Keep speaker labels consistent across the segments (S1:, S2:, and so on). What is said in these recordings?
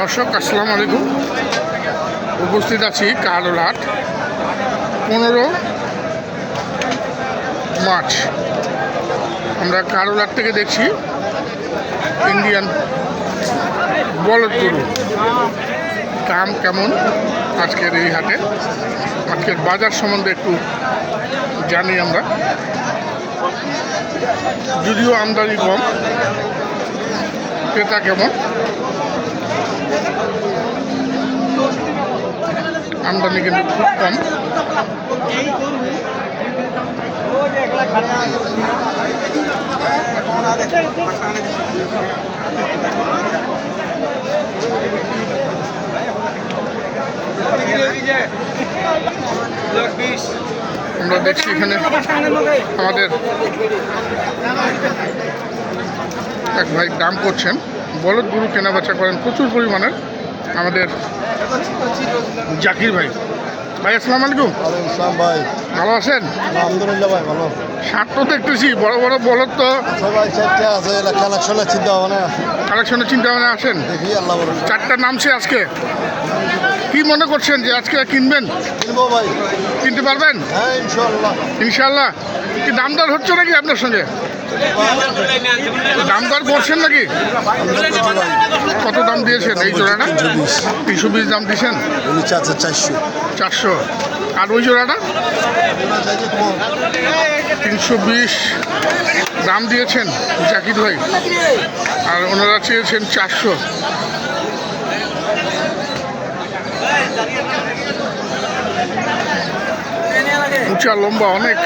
S1: দর্শক, আসসালামু আলাইকুম। উপস্থিত আছি কালোরহাট পনেরো মার্চ। আমরা কালোরহাট থেকে দেখছি ইন্ডিয়ান বলদ গরু দাম কেমন আজকের এই হাটে? আজকের বাজার সম্বন্ধে একটু জানি আমরা। যদিও আমদানি কম, ক্রেতা কেমন? আমদানি কিন্তু খুব কম। আমরা দেখছি এখানে আমাদের এক ভাই দাম করছেন। বলদ গরু কেনাবেচা করেন প্রচুর পরিমাণের আমাদের জাকির ভাই। ভাই আসসালাম আলাইকুম।
S2: ইসলাম ভাই।
S1: ভালো আছেন?
S2: আলহামদুলিল্লাহ ভাই ভালো।
S1: শার্ট তো দেখতেছি বড় বড় বলদ তো।
S2: সবাই চারটে আছে কালেকশনের চিন্তা ভাবনা
S1: কালেকশনের চিন্তা ভাবনা আসেন
S2: দেখি আল্লাহ
S1: চারটা নামছে আজকে। কি মনে করছেন যে আজকে কিনবেন?
S2: কিনবো ভাই।
S1: কিনতে পারবেন?
S2: হ্যাঁ ইনশাল্লাহ
S1: ইনশাল্লাহ কি দাম দর হচ্ছে নাকি আপনার সঙ্গে? দাম দর করছেন নাকি? কত দাম দিয়েছেন এই জোড়াটা? তিনশো বিশ দাম দিয়েছেন?
S2: চারশো।
S1: চারশো। আর ওই জোড়াটা? তিনশো বিশ। দাম দিয়েছেন জাকির ভাই। আর ওনারা চেয়েছেন চারশো। উঁচা লম্বা অনেক।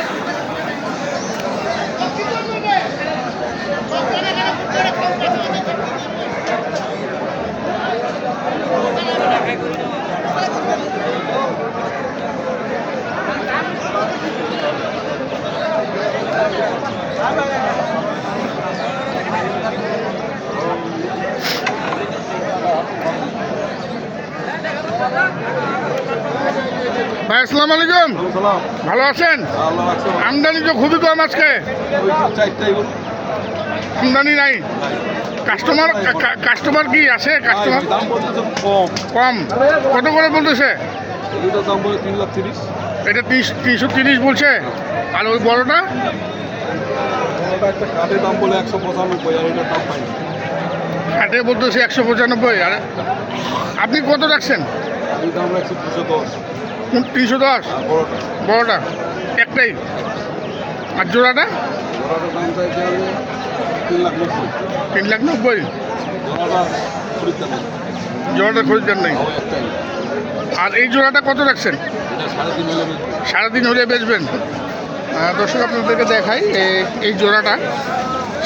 S1: ভাই আসসালামু আলাইকুম। ভালো আছেন? আমদানি তো খুবই কম আজকে। আমদানি নাই। কাস্টমার কাস্টমার কি আছে? কাস্টমার
S3: দাম বলতেছে কম।
S1: কম। কত করে বলতেছে?
S3: দাম বলে তিন লাখ তিরিশ।
S1: এটা তিনশো তিরিশ বলছে। আর ওই বড়টা?
S3: একটা কাঠের দাম বলে একশো পঁচানব্বই আর দাম পাই
S1: বলতেছে একশো পঁচানব্বই আর আপনি কত রাখছেন?
S3: এই দাম রাখছি দুশো দশ।
S1: তিনশো দশ?
S3: বড়টা?
S1: একটাই। আর জোড়াটা?
S3: দাম চাইছে তিন লাখ নব্বই?
S1: জোড়াটা খরিদ্দার নেই। আর এই জোড়াটা কত রাখছেন। সারাদিন হলে বেচবেন। দর্শক, আপনাদেরকে দেখাই এই জোড়াটা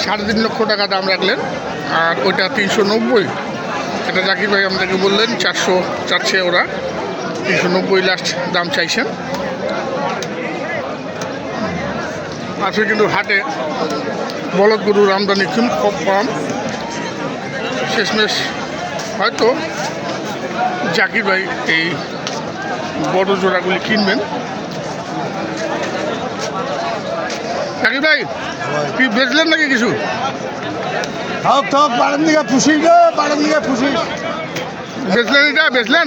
S1: সাড়ে তিন লক্ষ টাকা দাম রাখলেন, আর ওইটা তিনশো নব্বই। এটা জাকির ভাই আমাদেরকে বললেন, চারশো চাচ্ছে ওরা। তিনশো নব্বই লাস্ট দাম চাইছেন। আজকে কিন্তু হাটে। বলদ গরুর আমদানি খুব খুব কম শেষমেশ হয়তো জাকির ভাই এই বড় জোড়াগুলি কিনবেন। জাকির ভাই কি বেচলেন নাকি কিছু?
S2: বাড়ির দিকে বাড়ির দিকে
S1: বেচলেন এটা? বেচলেন?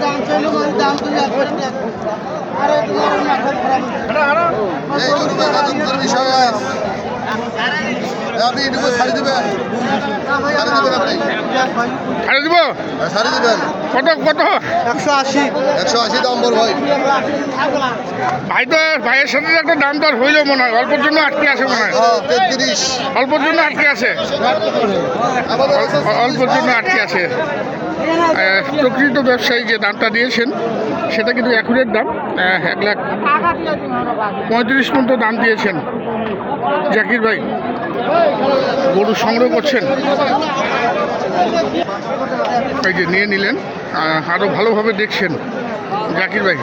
S1: যাক
S2: দাম করে
S1: কিনছেন
S2: আপনি এটুকু ছাড়ি দেবেন? ছাড়ি দেবেন আপনি?
S1: ছাড়ে দিব?
S2: ছাড়ি দেবেন।
S1: কত কত?
S2: একশো আশি। একশো আশি দাম বল ভাই।
S1: ভাই তো ভাইয়ের সাথে একটা দাম দর মনে হয়। অল্পর জন্য আটকে আছে মনে হয়।
S2: তেত্রিশ।
S1: অল্পর জন্য আটকে আছে। অল- অল্পর জন্য আটকে আছে। প্রকৃত ব্যবসায়ী যে দামটা দিয়েছেন সেটা কিন্তু অ্যাকুরেট দাম এক লাখ পঁয়ত্রিশ পর্যন্ত দাম দিয়েছেন জাকির ভাই। গরু সংগ্রহ করছেন। এই যে নিয়ে নিলেন আরও ভালোভাবে দেখছেন জাকির ভাই।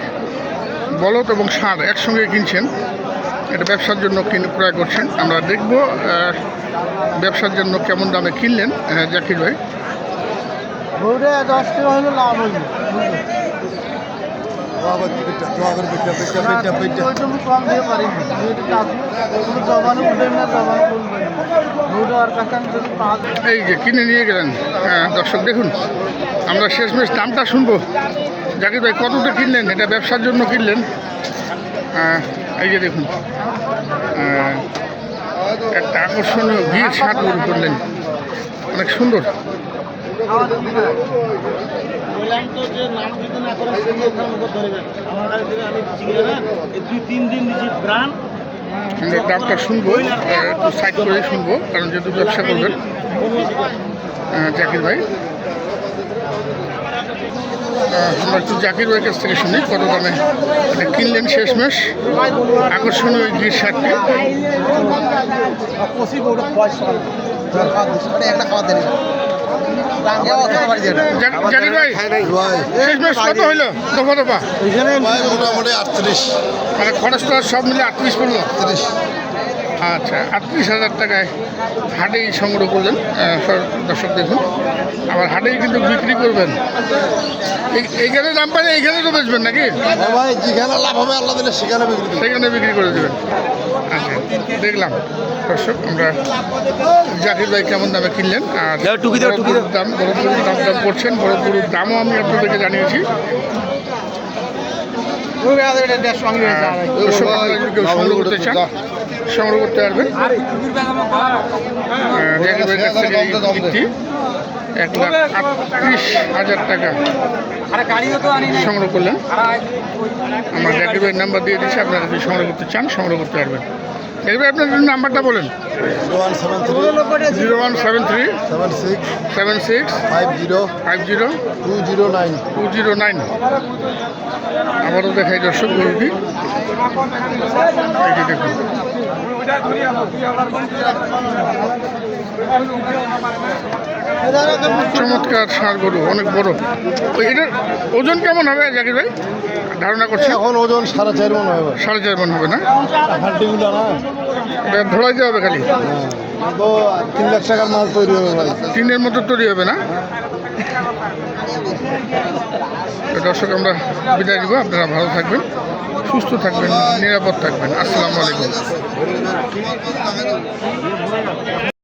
S1: বলদ এবং সার একসঙ্গে কিনছেন। এটা ব্যবসার জন্য কিনে ক্রয় করছেন। আমরা দেখব ব্যবসার জন্য কেমন দামে কিনলেন জাকির ভাই।
S2: দশ টাকা লাভ
S1: এই যে কিনে নিয়ে গেলেন। আহ, দর্শক দেখুন আমরা শেষমেশ দামটা শুনব। জাকির ভাই কতটা কিনলেন? এটা ব্যবসার জন্য কিনলেন। আহ, এই যে দেখুন আহ, একটা আকর্ষণীয় ভিড় গরু করলেন। অনেক সুন্দর।
S2: বললাম যে নাম যদি না করে সেই ওখানে মুখে ধরবেন আমার কাছে থেকে আমি চিনি না দুই তিন দিন
S1: দামটা শুনব একটু সাইড করে শুনব কারণ যেহেতু ব্যবসা করবেন। জাকির ভাই। আমরা একটু জাকির ভাইয়ের কাছ থেকে শুনি কত দামে এটা কিনলেন শেষমেশ। আকর্ষণীয় গির শার্টটি।
S2: একটা খাওয়া দেন।
S4: মোটামুটি আটত্রিশ।
S1: মানে খরচ টরচ সব মিলে আটত্রিশ পড়ল?
S4: তিরিশ
S1: আচ্ছা আটত্রিশ হাজার টাকায় হাটেই সংগ্রহ করলেন দর্শক দেখুন। আবার হাটেই কিন্তু বিক্রি করবেন। এই- এইখানে দাম পাই এইখানে তো বেচবেন নাকি?
S4: ভাই যেখানে লাভ হবে আল্লাহ দিলে সেখানে বিক্রি করি।
S1: সেখানে বিক্রি করে দেবেন। আচ্ছা দেখলাম। দর্শক আমরা জাকির ভাই কেমন দামে কিনলেন? আর বড় গরুর দাম বড় গরুর দাম দাম করছেন। বড় গরুর দামও আমি আপনাদেরকে জানিয়েছি। আর দর্শক আপনারা যদি কেউ সংগ্রহ করতে চান সংগ্রহ করতে পারবেন এক লাখ আটত্রিশ হাজার টাকা সংগ্রহ করলেন। আমরা ভাইয়ের নাম্বার দিয়ে দিচ্ছি আপনারা যদি সংগ্রহ করতে চান, সংগ্রহ করতে পারবেন। ভাই আপনার নাম্বারটা বলেন।
S4: Zero one seven three,
S1: seven
S4: six, five zero
S1: five zero,
S4: two zero nine.
S1: Two zero nine আবারও দেখাই দর্শক দেখুন। চমৎকার ষাঁড় গরু অনেক বড়। এটার ওজন কেমন হবে জাকির ভাই? ধারণা করছে?
S4: এখন ওজন সাড়ে চার মন হবে।
S1: সাড়ে চার মন হবে না?
S4: হাড্ডিগুলো না?
S1: ধরাইতে হবে খালি?
S4: হ্যাঁ। তিন লাখ টাকার মাল তৈরি হবে ভাই।
S1: তিনের মতো তৈরি হবে না? দর্শক আমরা বিদায় দিব আপনারা ভালো থাকবেন সুস্থ থাকবেন নিরাপদ থাকবেন। আসসালামু আলাইকুম।